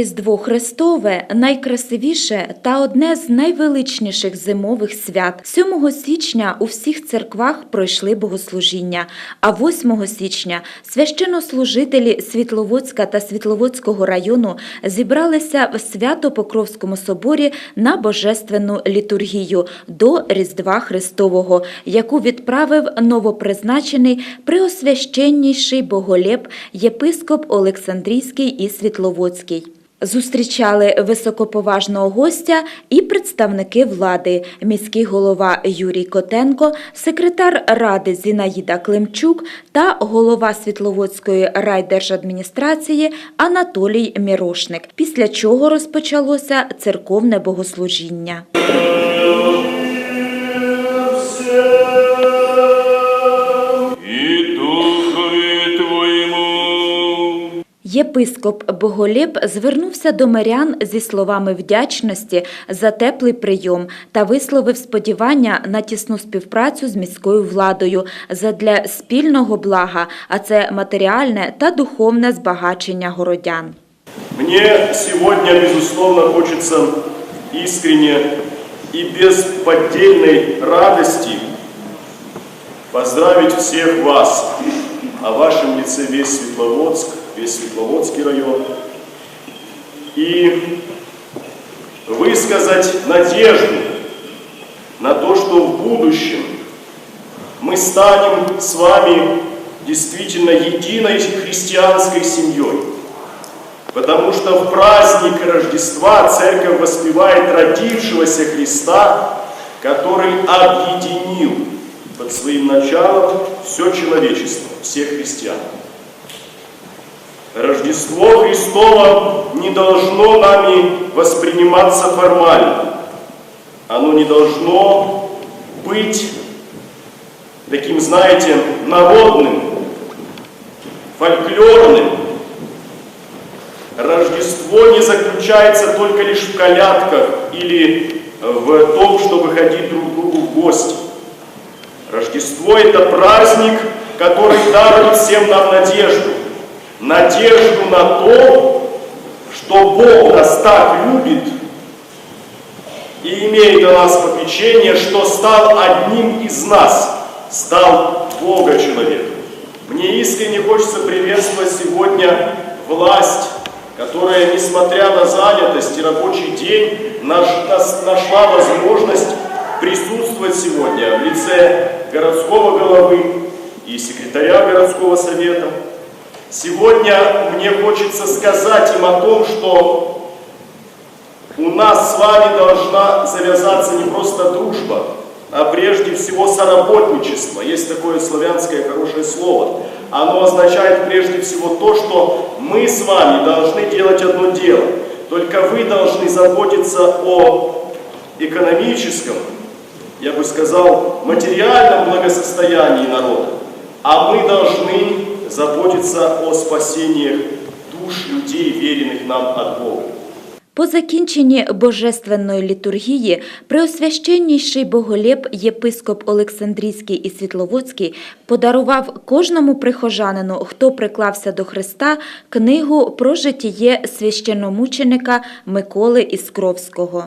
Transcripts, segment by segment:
Різдво Христове найкрасивіше та одне з найвеличніших зимових свят. 7 січня у всіх церквах пройшли богослужіння, а 8 січня священнослужителі Світловодська та Світловодського району зібралися в Свято-Покровському соборі на божественну літургію до Різдва Христового, яку відправив новопризначений преосвященніший боголєб єпископ Олександрійський і Світловодський. Зустрічали високоповажного гостя і представники влади, міський голова Юрій Котенко, секретар ради Зінаїда Климчук та голова Світловодської райдержадміністрації Анатолій Мірошник. Після чого розпочалося церковне богослужіння. Єпископ Боголєб звернувся до мирян зі словами вдячності за теплий прийом та висловив сподівання на тісну співпрацю з міською владою задля спільного блага, а це матеріальне та духовне збагачення городян. Мне сегодня, безусловно, хочется искренне и без поддельной радости поздравить всех вас, а в вашем лице весь Светловодск, весь Светловодский район, и высказать надежду на то, что в будущем мы станем с вами действительно единой христианской семьей. Потому что в праздник Рождества Церковь воспевает родившегося Христа, который объединил под своим началом все человечество, всех христиан. Рождество Христово не должно нами восприниматься формально. Оно не должно быть таким, знаете, народным, фольклорным, Рождество не заключается только лишь в колядках или в том, чтобы ходить друг к другу в гости. Рождество – это праздник, который дарует всем нам надежду. Надежду на то, что Бог нас так любит и имеет о нас попечение, что стал одним из нас, стал Бога человеком. Мне искренне хочется приветствовать сегодня власть, которая, несмотря на занятость и рабочий день, нашла возможность присутствовать сегодня в лице городского головы и секретаря городского совета. Сегодня мне хочется сказать им о том, что у нас с вами должна завязаться не просто дружба, а прежде всего соработничество. Есть такое славянское хорошее слово. Оно означает прежде всего то, что мы с вами должны делать одно дело. Только вы должны заботиться о экономическом, я бы сказал, материальном благосостоянии народа. А мы должны заботиться о спасениях душ людей, веренных нам от Бога. По закінченні божественної літургії преосвященніший боголєб єпископ Олександрійський і Світловодський подарував кожному прихожанину, хто приклався до Христа, книгу про житіє священномученика Миколи Іскровського.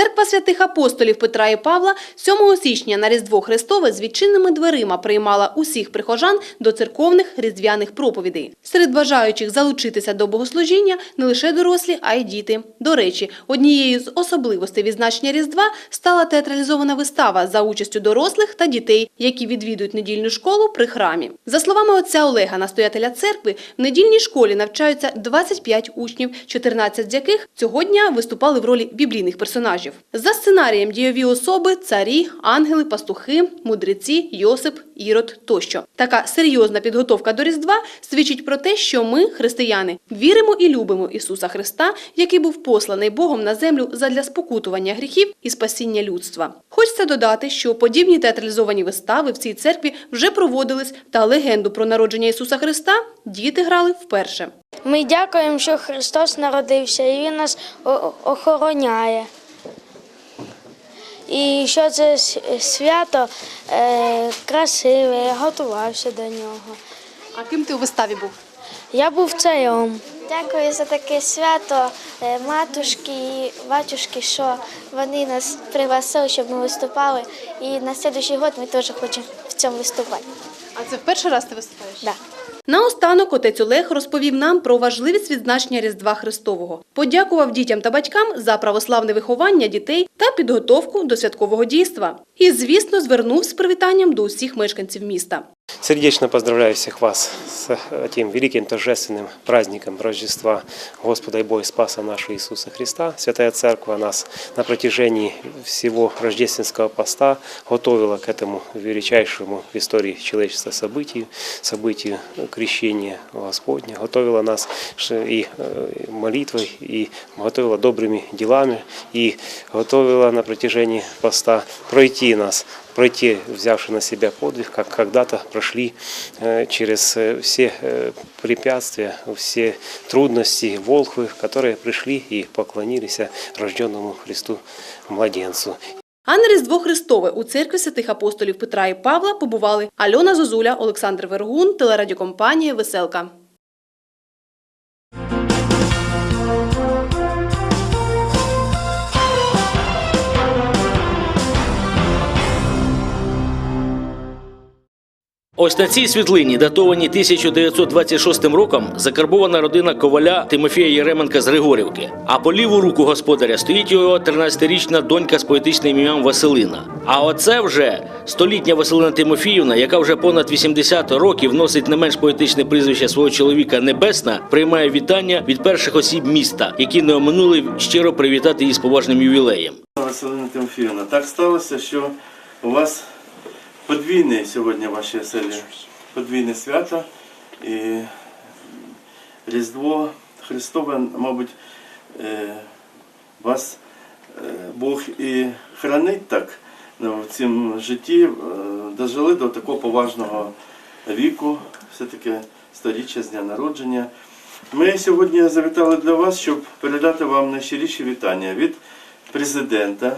Церква святих апостолів Петра і Павла 7 січня на Різдво Христове з відчинними дверима приймала усіх прихожан до церковних різдвяних проповідей. Серед бажаючих залучитися до богослужіння не лише дорослі, а й діти. До речі, однією з особливостей відзначення Різдва стала театралізована вистава за участю дорослих та дітей, які відвідують недільну школу при храмі. За словами отця Олега, настоятеля церкви, в недільній школі навчаються 25 учнів, 14 з яких цього дня виступали в ролі біблійних персонажів. За сценарієм дійові особи, царі, ангели, пастухи, мудреці, Йосип, Ірод тощо. Така серйозна підготовка до Різдва свідчить про те, що ми, християни, віримо і любимо Ісуса Христа, який був посланий Богом на землю задля спокутування гріхів і спасіння людства. Хочеться додати, що подібні театралізовані вистави в цій церкві вже проводились, та легенду про народження Ісуса Христа діти грали вперше. Ми дякуємо, що Христос народився і Він нас охороняє. І що це свято е, красиве, я готувався до нього. А ким ти у виставі був? Я був царем. Дякую за таке свято е, матушки і батюшки, що вони нас пригласили, щоб ми виступали. І на наступний год ми теж хочемо в цьому виступати. А це в перший раз ти виступаєш? Да. Наостанок отець Олег розповів нам про важливість відзначення Різдва Христового. Подякував дітям та батькам за православне виховання дітей та підготовку до святкового дійства. І, звісно, звернув з привітанням до усіх мешканців міста. Сердечно поздравляю всех вас с этим великим торжественным праздником Рождества Господа и Бога Спаса нашего Иисуса Христа. Святая Церковь нас на протяжении всего рождественского поста готовила к этому величайшему в истории человечества событию, событию крещения Господня, готовила нас ш- и э, молитвой, и готовила добрыми делами, и готовила на протяжении поста пройти нас пройти, взявши на себя подвиг, как когда-то прошли э, через э, все э, препятствия, все трудности волхвы, которые пришли и поклонились рожденному Христу младенцу. А на Різдво Христове у церкві святих апостолів Петра і Павла побували Альона Зозуля, Олександр Вергун, телерадіокомпанія Веселка. Ось на цій світлині, датованій 1926 роком, закарбована родина коваля Тимофія Єременка з Григорівки. А по ліву руку господаря стоїть його 13-річна донька з поетичним ім'ям Василина. А оце вже столітня Василина Тимофіївна, яка вже понад 80 років носить не менш поетичне прізвище свого чоловіка Небесна, приймає вітання від перших осіб міста, які не оминули щиро привітати її з поважним ювілеєм. Василина Тимофіївна, так сталося, що у вас подвійне сьогодні в оселі, подвійне свято і Різдво Христове, мабуть, е, вас е, Бог і хранить так ну, в цім житті, е, дожили до такого поважного віку, все-таки сторіччя з дня народження. Ми сьогодні завітали для вас, щоб передати вам найщиріші вітання від президента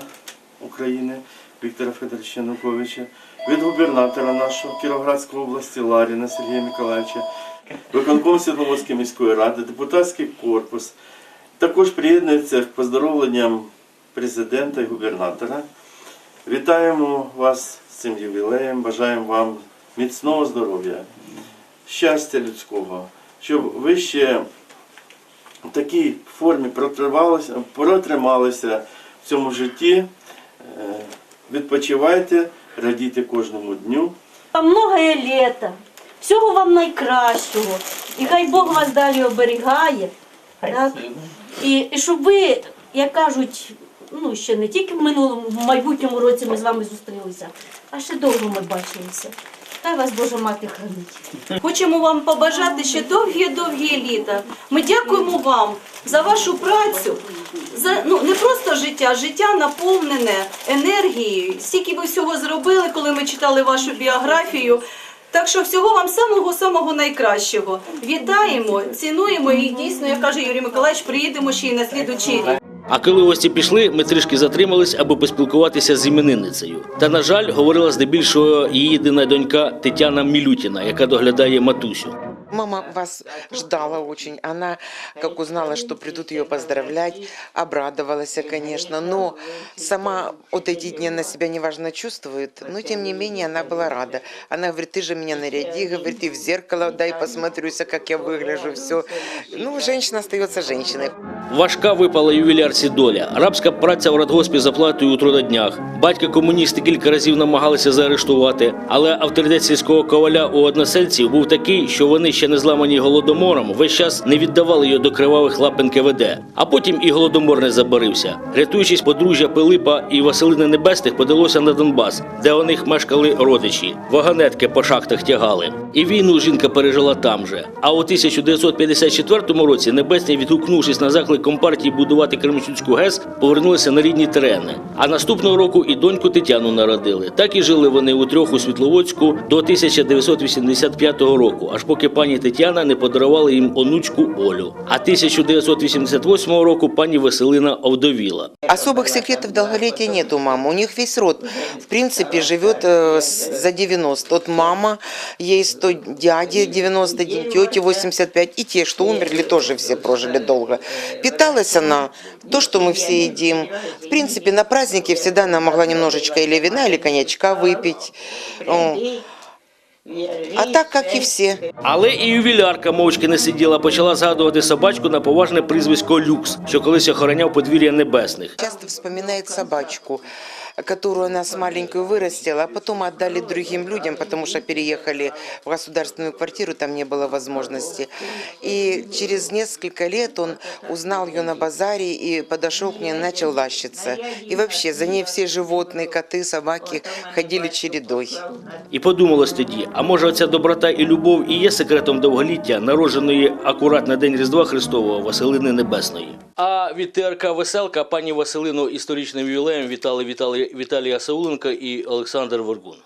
України Віктора Федоровича Януковича, від губернатора нашого Кіровоградської області Ларіна Сергія Миколаївича, виконком Світловодської міської ради, депутатський корпус. Також приєднується поздоровленням президента і губернатора. Вітаємо вас з цим ювілеєм, бажаємо вам міцного здоров'я, щастя людського, щоб ви ще в такій формі протрималися, протрималися в цьому житті. Відпочивайте, радійте кожному дню. Вам многое літа, всього вам найкращого. І хай Бог вас далі оберігає. Так? І, і щоб ви, як кажуть, ну ще не тільки в минулому, в майбутньому році ми з вами зустрілися, а ще довго ми бачилися. Хай вас Божа мати хранить. Хочемо вам побажати ще довгі-довгі літа. Ми дякуємо вам за вашу працю, за ну не просто життя, життя наповнене енергією. Стільки ви всього зробили, коли ми читали вашу біографію. Так що всього вам самого самого найкращого. Вітаємо, цінуємо і дійсно, як каже Юрій Миколаївич, приїдемо ще й на слідучий рік. А коли гості пішли, ми трішки затримались, аби поспілкуватися з іменинницею. Та, на жаль, говорила здебільшого її єдина донька Тетяна Мілютіна, яка доглядає матусю. Мама вас ждала очень. Она, как узнала, что придут ее поздравлять, обрадовалась, конечно. Но сама вот эти дни она себя неважно чувствует. Но, тем не менее, она была рада. Она говорит, ты же меня наряди, говорит, и в зеркало дай посмотрюся, как я выгляжу, все. Ну, женщина остается женщиной. Важка випала ювілярці доля. Арабська праця в радгоспі за платою у трудоднях. Батька комуністи кілька разів намагалися заарештувати, але авторитет сільського коваля у односельців був такий, що вони ще не зламані голодомором, весь час не віддавали його до кривавих лап НКВД. А потім і голодомор не забарився. Рятуючись, подружжя Пилипа і Василини Небесних подалося на Донбас, де у них мешкали родичі. Ваганетки по шахтах тягали. І війну жінка пережила там же. А у 1954 році Небесні, відгукнувшись на заклик компартії будувати Кременчуцьку ГЕС, повернулися на рідні терени. А наступного року і доньку Тетяну народили. Так і жили вони у трьох у Світловодську до 1985 року, аж поки пані пані Тетяна не подарувала їм онучку Олю. А 1988 року пані Василина овдовіла. Особых секретов долголетия нет у мамы. У них весь род, в принципе, живет э, с- за 90. Вот мама, ей 100, дяде 91, тете 85. И те, что умерли, тоже все прожили долго. Питалась она то, что мы все едим. В принципе, на празднике всегда она могла немножечко или вина, или коньячка выпить. А так, как і всі. Але і ювілярка мовчки не сиділа, почала згадувати собачку на поважне прізвисько Люкс, що колись охороняв подвір'я небесних. Часто вспоминает собачку, которую она с маленькой вырастила, а потом отдали другим людям, потому что переехали в государственную квартиру, там не было возможности. И через несколько лет он узнал ее на базаре и подошел к ней, начал лащиться. И вообще за ней все животные, коты, собаки ходили чередой. І подумалось тоді, а може оця доброта і любов і є секретом довголіття, народженої акурат на день Різдва Христового Василини Небесної. А від ТРК Веселка пані Василину історичним ювілеєм вітали Віталій, Віталія Сауленка і Олександр Вергун.